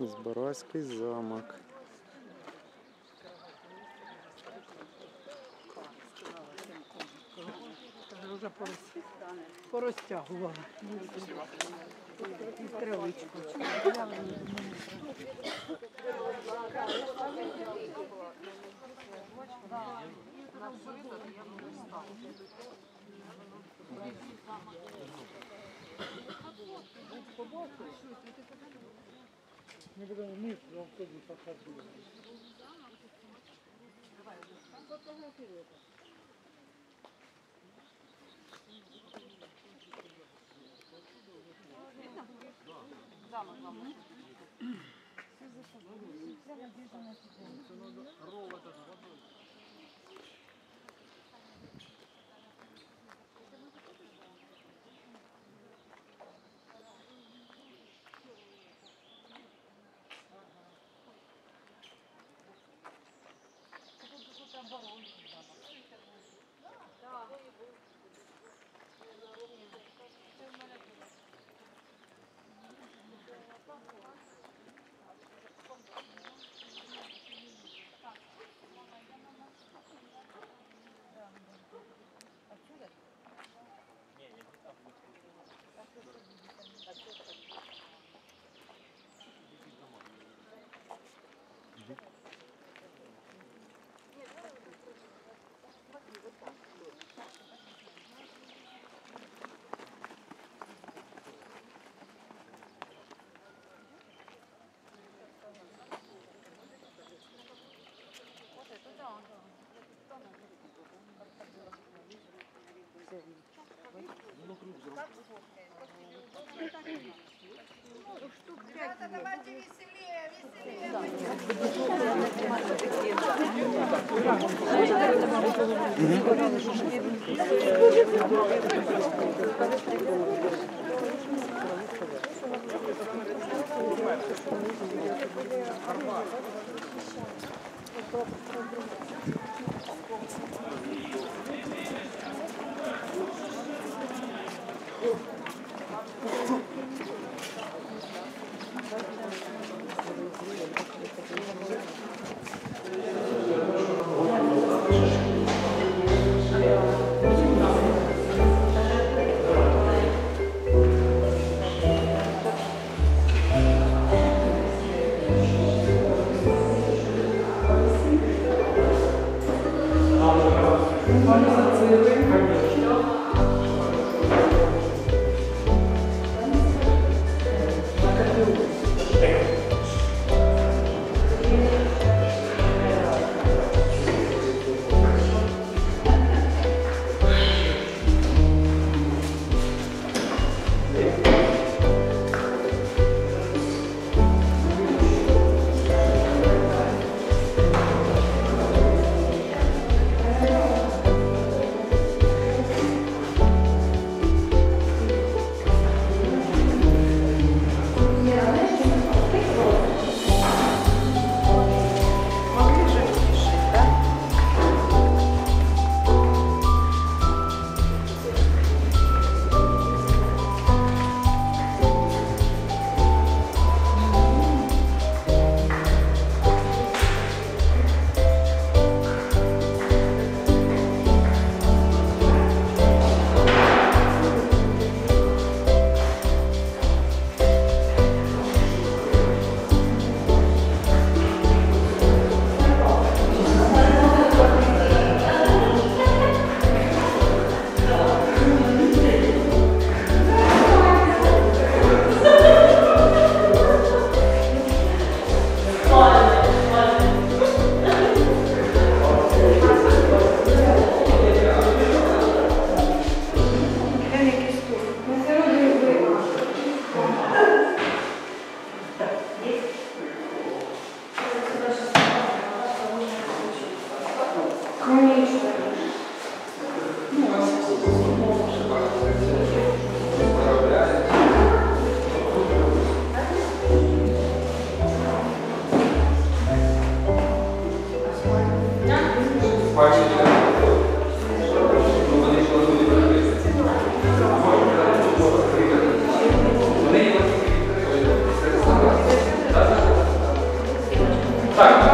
Збаразький замок. Пацаночок похуй. Давай цю сторону. Збаразький замок. Все порос- порозтягувала. І травичку. Gracias. Давайте веселее, веселее. 快了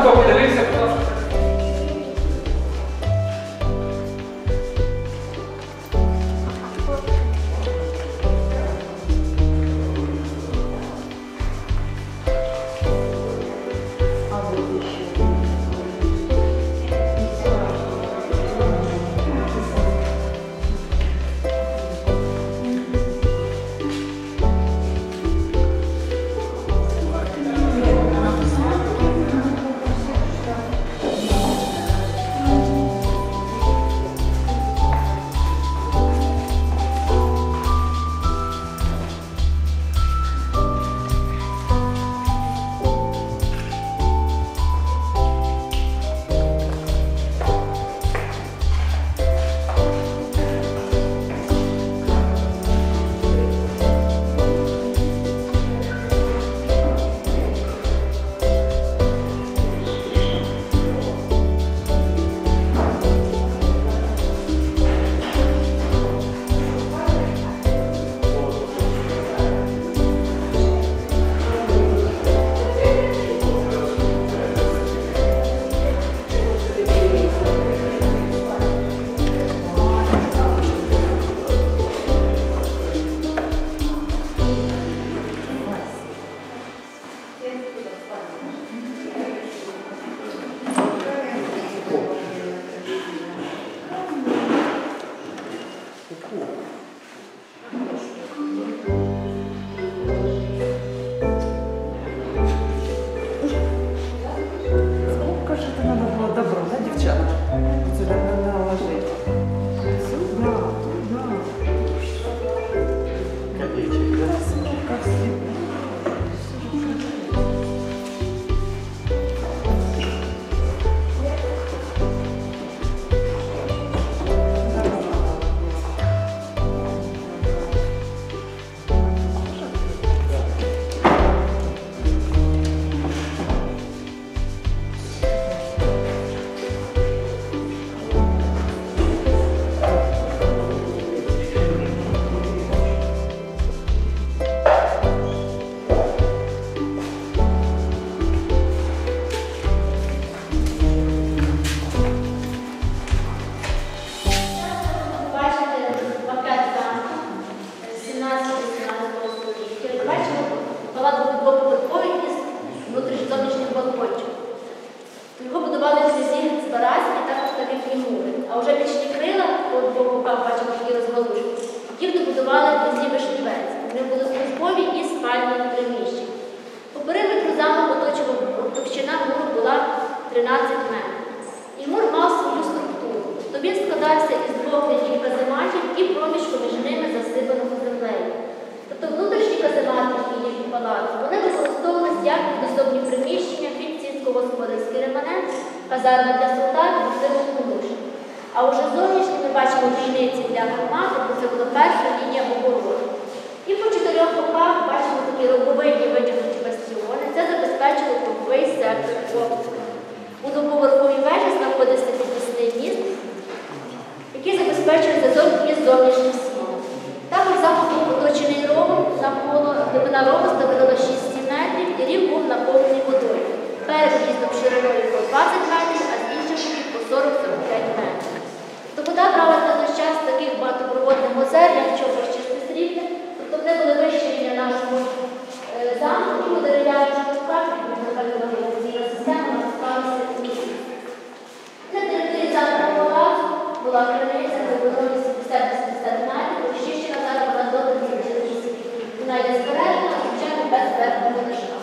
була криниця глибиною 70-80 метрів, очищена вона добре місяців. Вона йде збережена, звичайно, без верхнього дошка.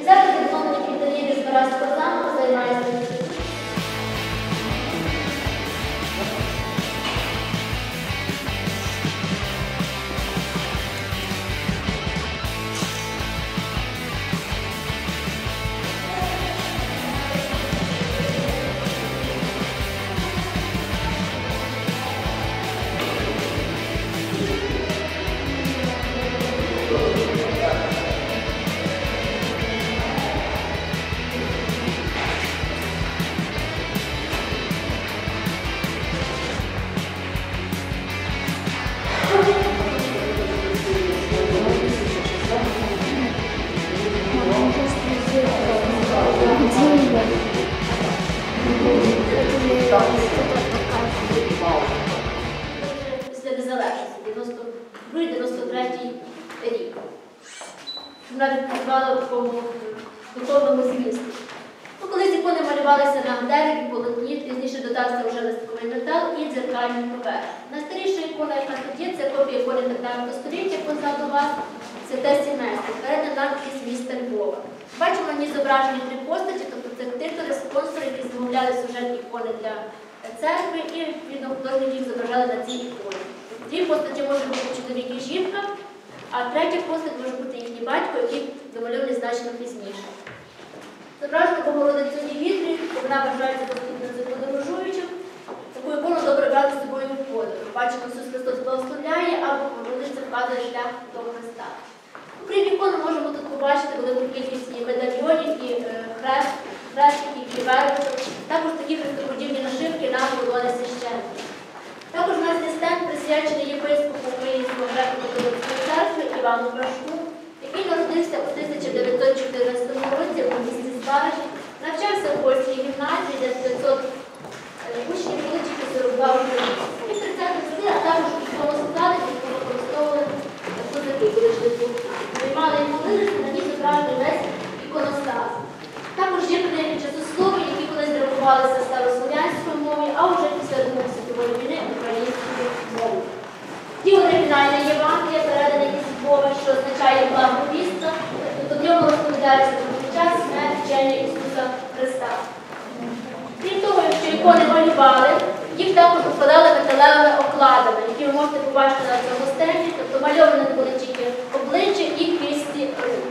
І зараз відновлення інтер'єрів Збаразького замку вас, це те сімейство, передана нам із міста Львова. Бачимо на зображені три постаті, тобто це титулі, спонсори, які замовляли сюжетні ікони для церкви, і відповідно художники їх зображали на цій іконі. Дві постаті може бути чоловік і жінка, а третя постать може бути їхній батько, який домальований значно пізніше. Зображено Богородицю Нівітрі, вона вважається подорожуючим. Таку ікону добре брати з собою в подорож. Бачимо, Ісус Христос благословляє, або Богородиця вказує шлях до Христа. Окрім ікони можемо тут побачити велику кількість медальйонів, і е, хрест, хрестиків, і вербів. Також такі хрестоподібні нашивки на колони священників. Також у нас є стенд присвячений єпископу Української греко-католицької церкви Івану Брашку, який народився у 1914 році у місті Збаражі, навчався у польській гімназії, де 500 е, учнів було тільки 42 українці. І 30 роки, а також у цьому складі які використовували козаки, коли йшли тут. Приймали і молилися, на ній зображений весь іконостас. Також є книги часослови, які колись друкувалися старослов'янською мовою, а вже після Другої світової війни українською мовою. Ті оригінальні Євангелія передані із мови, що означає благовістка, тобто в ньому розповідається про життя, смерть, вчення Ісуса Христа. Крім того, якщо ікони малювали, їх металевими окладами, які ви можете побачити на цьому стенді, тобто мальовані були тільки обличчя і кисті рук.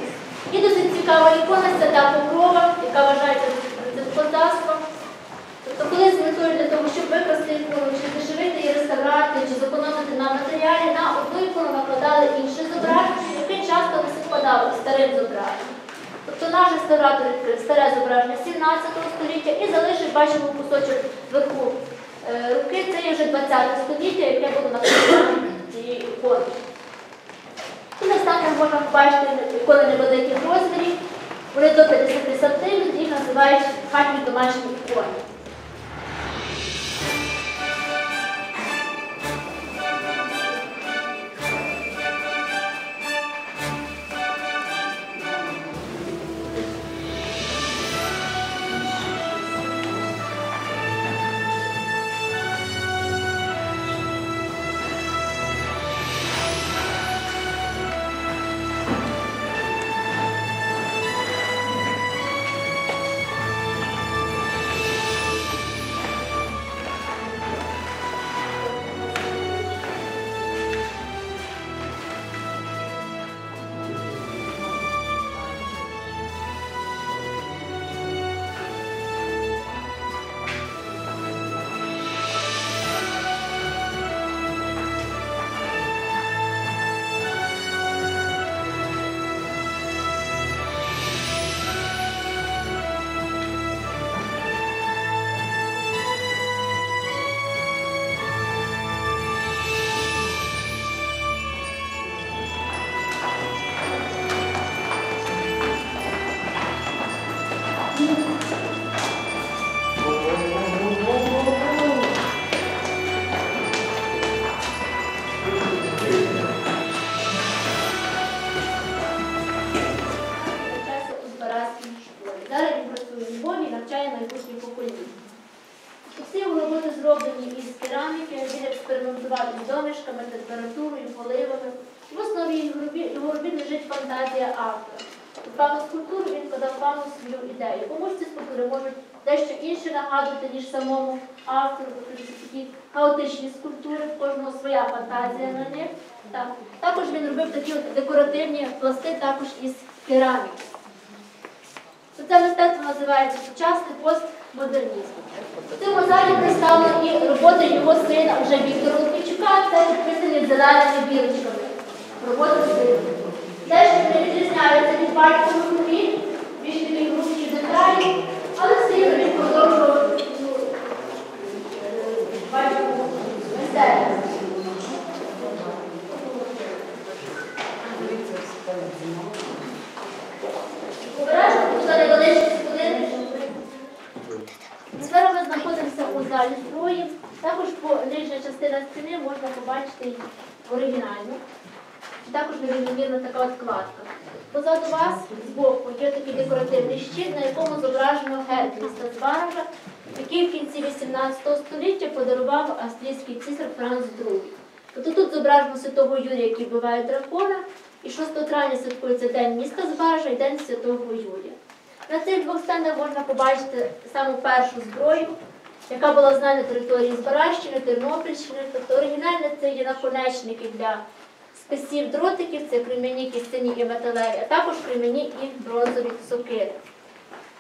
І досить цікава ікона свята Покрова, яка вважається козацтвом. Тобто, коли з метою для того, щоб викрасти ікону, чи зашивити її реставрати, чи зекономити на матеріалі, на одну ікону накладали інше зображення, яке часто не співпадало із старим зображенням. Тобто наш реставратор відкрив старе зображення 17 століття і залишив, бачимо, кусочок вверху е, руки, це є вже 20 століття, яке було написано цієї ікони. І наостанок можна побачити ікони невеликих розмірів, вони до 50 см, їх називають хатні домашні ікони. Декоративні пласти також із кераміки. Це мистецтво називається сучасний постмодернізм. В цьому залі представлені роботи його сина вже Віктора Лукічука, це підписані зеленими білочками. Роботи сина. Те, що не відрізняється від батькових робіт, більш таких грубших деталей, але все рівно він продовжував ну, е, батькову мистецтво. Обережно тут невеличкі сходини. Зараз ми залі зброї. Також по нижня частина стіни можна побачити оригінальну. Також нерівномірна така от кладка. Позаду вас збоку є такий декоративний щит, на якому зображено герб міста Зваража, який в кінці 18 століття подарував австрійський цісар Франц II. Тобто тут зображено святого Юрія, який вбиває дракона, і 6 травня святкується День міста Зваража і День Святого Юрія. На цих двох стендах можна побачити саму першу зброю, яка була знана на території Збаращини, Тернопільщини. Тобто оригінальне це є наконечники для списів дротиків, це кремені, кістяні і металеві, а також кремені і бронзові сокири.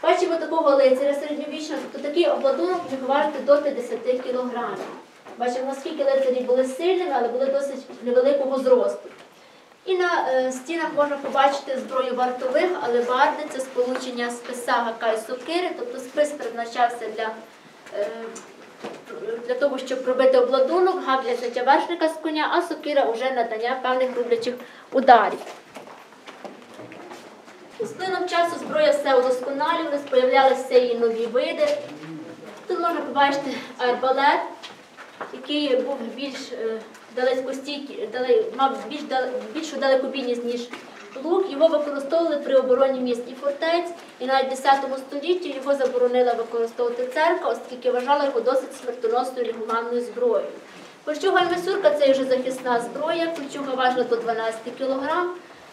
Бачимо такого лицаря середньовічного, тобто такий обладунок міг важити до 50 кілограмів. Бачимо, наскільки лицарі були сильними, але були досить невеликого зросту. І на е, стінах можна побачити зброю вартових, але барди це сполучення списа гака і сокири, тобто спис призначався для, для того, щоб робити обладунок, гак для зняття вершника з коня, а сокира вже надання певних рублячих ударів. З плином часу зброя все удосконалювалась, появлялися її нові види. Тут можна побачити арбалет, який був більш е, далекостійкий, мав більш більшу далекобійність, ніж лук. Його використовували при обороні міст і фортець, і навіть в 10 столітті його заборонила використовувати церква, оскільки вважала його досить смертоносною і гуманною зброєю. Кольчуга і месурка це вже захисна зброя, кольчуга важила до 12 кг,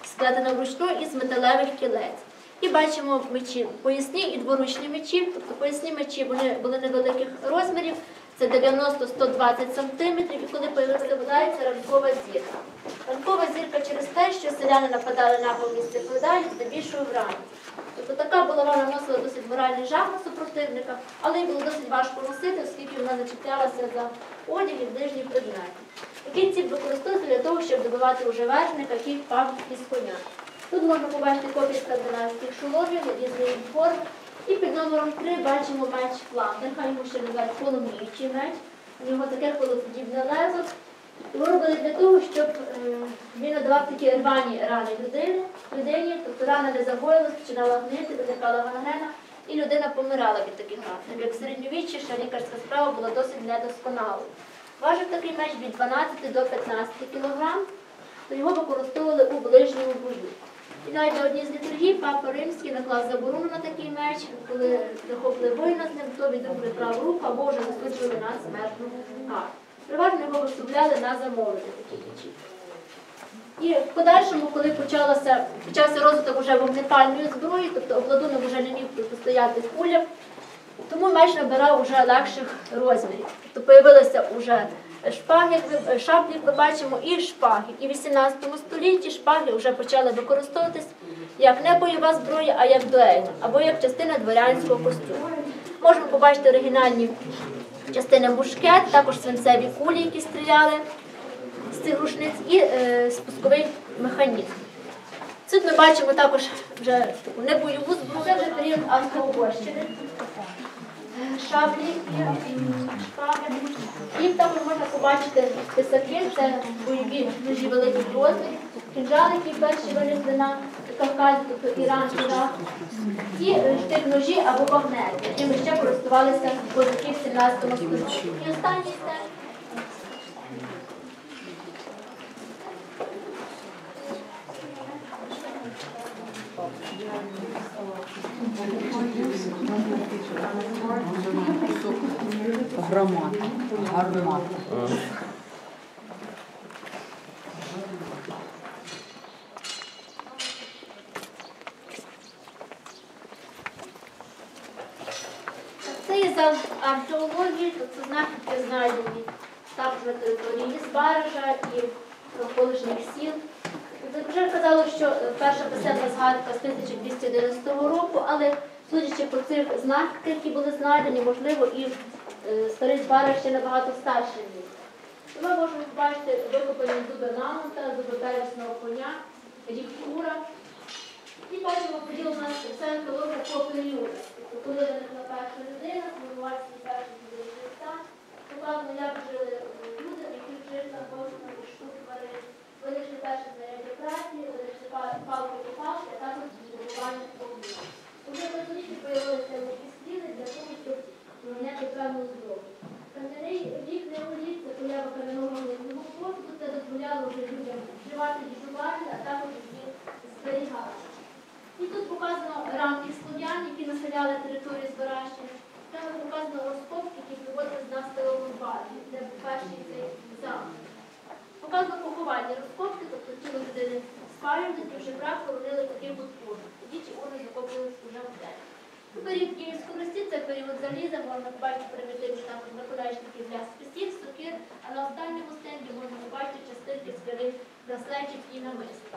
складена вручну із металевих кілець. І бачимо мечі поясні і дворучні мечі. Тобто поясні мечі вони були невеликих розмірів, це 90-120 см, і коли появилася ранкова зірка. Ранкова зірка через те, що селяни нападали на місце відповідальність, здебільшого вранці. Тобто така булава наносила досить моральний жах на супротивника, але й було досить важко носити, оскільки вона зачеплялася за одяг і ближні предмети. Такий ціп використовується для того, щоб добивати уже вершника, який впав із коня. Тут можна побачити копії скандинавських шоломів різної форм. І під номером 3 бачимо меч Фландерха, йому ще називають коломіючий меч. У нього таке колоподібне лезо. Його робили для того, щоб е, він надавав такі рвані рани людини, людині, тобто рана не загоїлась, починала гнити, виникала гангрена, і людина помирала від таких ран. Як в середньовіччі ще лікарська справа була досить недосконалою. Важив такий меч від 12 до 15 кг, то його використовували у ближньому бою. І навіть на одній з літургій папа Римський наклав заборону на такий меч, коли захопили воїна з ним, то відрубли праву руку або вже засуджували на смертну кару. Переважно його виставляли на замовлення такі мечі. І в подальшому, коли почалося, почався розвиток вже вогнепальної зброї, тобто обладунок вже не міг протистояти кулям, тому меч набирав вже легших розмірів. Тобто появилися вже шпаги, шаблі, ми бачимо, і шпаги. І в 18 столітті шпаги вже почали використовуватись як не бойова зброя, а як дуельна, або як частина дворянського костюму. Можемо побачити оригінальні частини мушкет, також свинцеві кулі, які стріляли з цих рушниць, і е, спусковий механізм. Тут ми бачимо також вже таку небойову зброю, вже період Австро-Угорщини. Е, Шаблі і шпаги. І також можна побачити писаки, це бойові дуже великі розмірів, кінжали, які перші винесли на Кавказі, тобто Іран, Ірак, і е, штик ножі або багнети, якими ще користувалися козаки в 17 столітті. І останній стеж. Громад. Гармат. Це є за археології, то це знаки знайдені Також на території Збаража і навколишніх сіл. Вже казали, що перша писемна згадка з 1290 року, але судячи по цих знахідках, які були знайдені, можливо, і е, старий Збараж ще набагато старший вік. Ми можемо побачити викопані зуби мамонта, зуби первісного коня, рік кура. І бачимо поділ у нас вся археологія по періоду. Коли виникла перша людина, формувався перший людей Христа, показано, як жили люди, які жили там кожна вже людям вживати діжувати, а також їх зберігати. І тут показано ранки слов'ян, які населяли територію Збиращини. Там показано розкопки, які приводили з нас старому барі, де перший цей замок. Показано поховальні розкопки, тобто тіло людини спалювали, і вже брак поробили такий от. Тоді ці урни закопувалися вже в день. Період Київської Русі це період заліза, можна побачити примітивні також наконечники для списів, сокир, а на останньому стенді можна скляних браслетів і намистів.